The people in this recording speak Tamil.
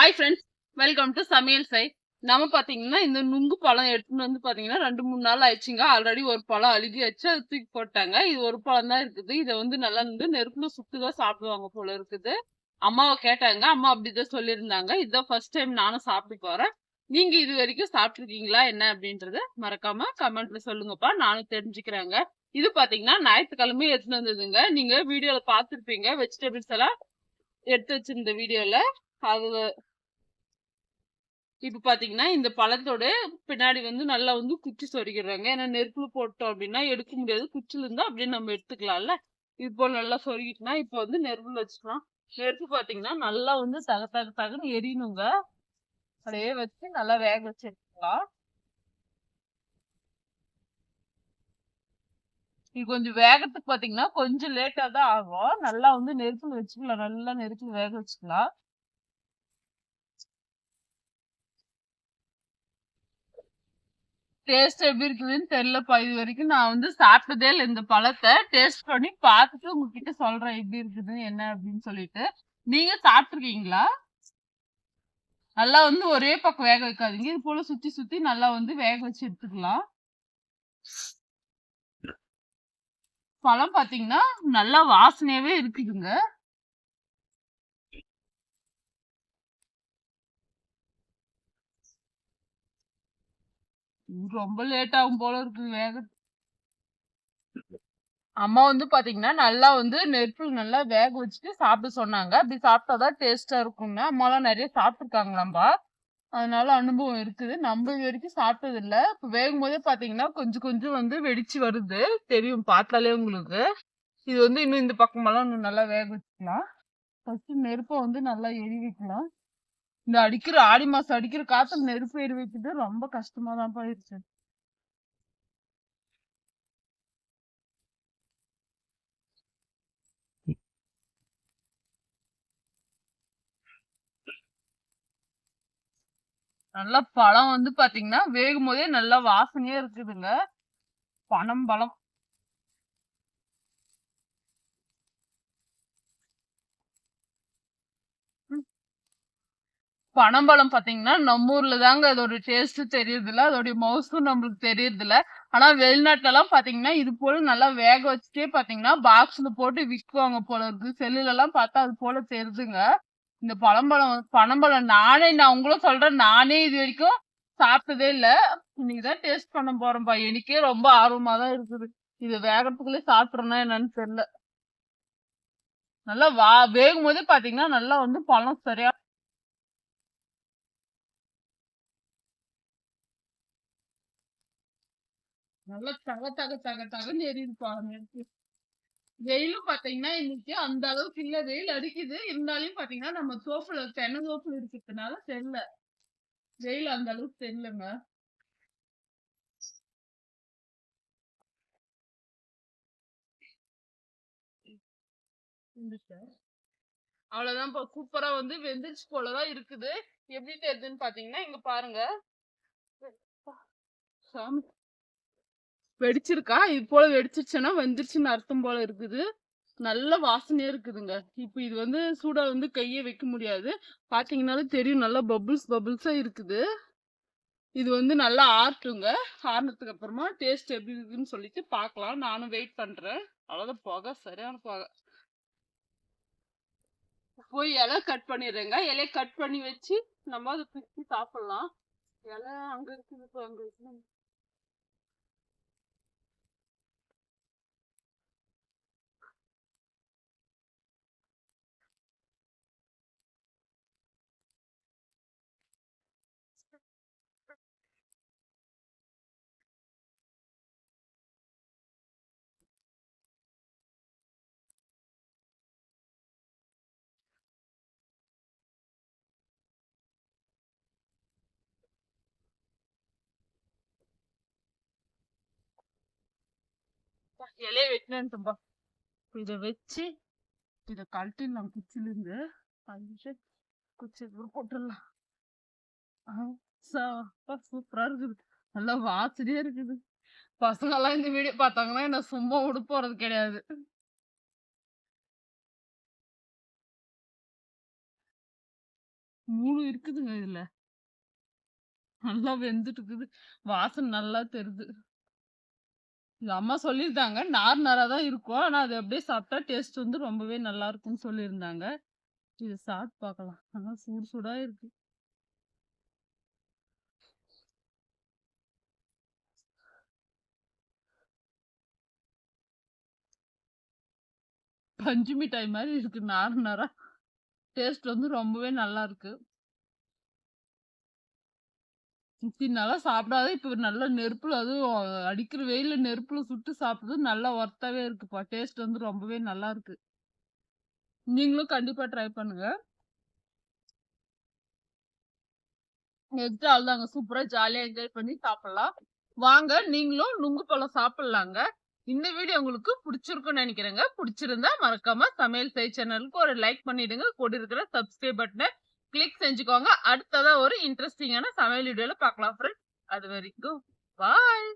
ஹாய் ஃப்ரெண்ட்ஸ் வெல்கம் டு சமையல் சை நம்ம பார்த்தீங்கன்னா இந்த நுங்கு பழம் எடுத்துன்னு வந்து பார்த்தீங்கன்னா ரெண்டு மூணு நாள் ஆயிடுச்சுங்க. ஆல்ரெடி ஒரு பழம் அழுகி வச்சு அது தூக்கி போட்டாங்க. இது ஒரு பழம் தான் இருக்குது. இதை வந்து நல்லா வந்து நெருப்புல சுட்டுதான் சாப்பிடுவாங்க போல இருக்குது. அம்மாவை கேட்டாங்க. அம்மா அப்படிதான் சொல்லியிருந்தாங்க. இதுதான் ஃபர்ஸ்ட் டைம் நானும் சாப்பிட்டு போறேன். நீங்க இது வரைக்கும் சாப்பிட்ருக்கீங்களா என்ன அப்படின்றத மறக்காம கமெண்ட்ல சொல்லுங்கப்பா. நானும் தெரிஞ்சுக்கிறேங்க. இது பாத்தீங்கன்னா ஞாயிற்றுக்கிழமை எடுத்துட்டு வந்ததுங்க. நீங்க வீடியோல பாத்துருப்பீங்க வெஜிடபிள்ஸ் எல்லாம் எடுத்து வச்சிருந்த வீடியோல. அது இப்போ பாத்தீங்கன்னா இந்த பழத்தோட பின்னாடி வந்து நல்லா வந்து குச்சி சொருகிடுறாங்க. ஏன்னா நெருப்புல போட்டோம் அப்படின்னா எடுக்க முடியாது. குச்சில இருந்தால் அப்படியே நம்ம எடுத்துக்கலாம்ல. இது போல் நல்லா சொருகிட்டுனா இப்போ வந்து நெருப்புல வச்சுக்கலாம். நெருப்பு பாத்தீங்கன்னா நல்லா வந்து தக தக தகன்னு எரியணுங்க. அப்படியே வச்சு நல்லா வேக வச்சு எடுத்துக்கலாம் இது கொஞ்சம் வேகத்துக்கு பாத்தீங்கன்னா கொஞ்சம் லேட்டா தான் ஆகும். நல்லா வந்து நெருப்புல வச்சுக்கலாம். நல்லா நெருப்புல வேக வச்சுக்கலாம். டேஸ்ட் எப்படி இருக்குதுன்னு தெரியலப்பா இது வரைக்கும் நான் வந்து சாப்பிட்டதே இல்லை இந்த பழத்தை. டேஸ்ட் பண்ணி பார்த்துட்டு உங்ககிட்ட சொல்றேன் எப்படி இருக்குது என்ன அப்படின்னு சொல்லிட்டு. நீங்க சாப்பிட்ருக்கீங்களா நல்லா வந்து ஒரே பக்கம் வேக வைக்காதீங்க. இது போல சுத்தி சுத்தி நல்லா வந்து வேக வச்சு எடுத்துக்கலாம். பழம் பாத்தீங்கன்னா நல்லா வாசனையாவே இருக்குதுங்க. ரொம்ப லேட் ஆகும் போல இருக்கு வேக. அம்மா வந்து பாத்தீங்கன்னா நல்லா வந்து நெருப்பு நல்லா வேக வச்சுட்டு சாப்பிட சொன்னாங்க. அப்படி சாப்பிட்டாதான் டேஸ்டா இருக்கும் அம்மாலாம் நிறைய சாப்பிட்டுருக்காங்களாம்பா. அதனால அனுபவம் இருக்குது. நம்ம இது வரைக்கும் சாப்பிட்டது இல்ல இப்ப வேகும் போதே பாத்தீங்கன்னா கொஞ்சம் கொஞ்சம் வந்து வெடிச்சு வருது. தெரியும் பார்த்தாலே உங்களுக்கு. இது வந்து இன்னும் இந்த பக்கமெல்லாம் இன்னும் நல்லா வேக வச்சுக்கலாம். ஃபர்ஸ்ட் நெருப்பை வந்து நல்லா எரி வைக்கலாம். இந்த அடிக்கிற ஆடி மாசம் அடிக்கிற காத்து நெருப்பு ஏறி வைக்கிறது ரொம்ப கஷ்டமா தான் போயிருச்சு நல்லா பழம் வந்து பாத்தீங்கன்னா வேகும் போதே நல்லா வாசனையா இருக்குதுங்க. பனம் பழம் பனம்பழம் பாத்தீங்கன்னா நம்ம ஊர்ல தாங்க அதோட டேஸ்ட் தெரியுது இல்ல அதோட மவுசும் நம்மளுக்கு தெரியுது இல்ல ஆனா வெளிநாட்டுல எல்லாம் பாத்தீங்கன்னா இது போல நல்லா வேக வச்சுட்டே பாத்தீங்கன்னா பாக்ஸ்ல போட்டு விற்குவாங்க போல இருக்கு. செல்லுல எல்லாம் பார்த்தா அது போல தெரியுதுங்க இந்த பழம்பழம் பனம்பழம் நானே நான் உங்களும் சொல்றேன் நானே இது வரைக்கும் சாப்பிட்டதே இல்ல. இன்னைக்குதான் டேஸ்ட் பண்ண போறேன்ப்பா எனக்கே ரொம்ப ஆர்வமா தான் இருக்குது. இது வேகத்துக்குள்ளே சாப்பிட்றேன்னா என்னன்னு தெரியல. நல்லா வா வேகும் போதே பாத்தீங்கன்னா நல்லா வந்து பழம் சரியா நல்லா தக தக தக தகன்னு எரியுதுப்பா வெயிலும் பாத்தீங்கன்னா இன்னைக்கு அந்த அளவுக்கு இல்ல. வெயில் அடிக்குது. இருந்தாலும் பாத்தீங்கன்னா நம்ம சோப்புல தென்னை சோப்புல இருக்கிறதுனால தெரியல. வெயில் அந்த அளவுக்கு தெரியலங்க. அவ்வளவுதான் சூப்பரா வந்து வெந்துருச்சு போலதான் இருக்குது. எப்படி தெரியுதுன்னு பாத்தீங்கன்னா இங்க பாருங்க. சாமி. வெடிச்சிருக்கா? இது போல வெடிச்சிருச்சுன்னா வந்துருச்சுன்னு அர்த்தம் போல இருக்குது. நல்ல வாசனையா இருக்குதுங்க. இப்போ இது வந்து சூடா வந்து கையே வைக்க முடியாது. பாத்தீங்கன்னாலும் தெரியும். நல்லா பபுள்ஸ் பபுள்ஸா இருக்குது. இது வந்து நல்லா ஆறட்டுங்க. ஆறுனதுக்கு அப்புறமா டேஸ்ட் எப்படி இருக்குன்னு சொல்லிட்டு பார்க்கலாம் நானும் வெயிட் பண்றேன். அவ்வளவுதான். புகை சரியான புகை. போய் இலை கட் பண்ணிடுறேங்க. இலையை கட் பண்ணி வச்சு நம்ம அதை தூக்கி சாப்பிடலாம். இலை அங்க இருக்குது அங்க இருக்குது இலைய தம்பா. இதை வச்சு இதை கழட்டி நம்ம குச்சிலிருந்து அஞ்சு குச்சி போட்டுடலாம். சூப்பரா இருக்குது. நல்லா வாசனையா இருக்குது. பசங்க எல்லாம் இந்த வீடியோ பார்த்தாங்கன்னா என்ன சும்மா விட போறது கிடையாது. மூணு இருக்குதுங்க இதுல. நல்லா வெந்துட்டு இருக்குது. வாசனை நல்லா தெரியுது. இது அம்மா சொல்லியிருந்தாங்க நார் நாராக தான் இருக்கும். ஆனால் அது அப்படியே சாப்பிட்டா டேஸ்ட் வந்து ரொம்பவே நல்லா இருக்கும்னு சொல்லியிருந்தாங்க. இது சாப்பிட்டு பார்க்கலாம். ஆனால் சூடு சூடாக இருக்கு. பஞ்சு மிட்டாய் மாதிரி இருக்கு நார் நாராக டேஸ்ட் வந்து ரொம்பவே நல்லா இருக்கு. இத்தனை சாப்பிடாத இப்ப நல்ல நெருப்புல அதுவும் அடிக்கிற வெயில்ல நெருப்புல சுட்டு சாப்பிடுறது நல்லா ஒர்த்தாவே இருக்குப்பா. டேஸ்ட் வந்து ரொம்பவே நல்லா இருக்கு. நீங்களும் கண்டிப்பா ட்ரை பண்ணுங்க. எடுத்து ஆள் தாங்க. சூப்பரா ஜாலியா என்ஜாய் பண்ணி சாப்பிடலாம். வாங்க நீங்களும் நுங்கு பழம் சாப்பிடலாங்க. இந்த வீடியோ உங்களுக்கு பிடிச்சிருக்கும்னு நினைக்கிறேங்க. பிடிச்சிருந்தா மறக்காம சமையல் செய் சேனலுக்கு ஒரு லைக் பண்ணிடுங்க. கூட இருக்கிற சப்ஸ்கிரைப் பட்டனை கிளிக் செஞ்சுக்கோங்க. அடுத்ததான் ஒரு இன்ட்ரெஸ்டிங்கான சமையல் வீடியோல பார்க்கலாம் ஃப்ரெண்ட்ஸ் அது வரைக்கும் பாய்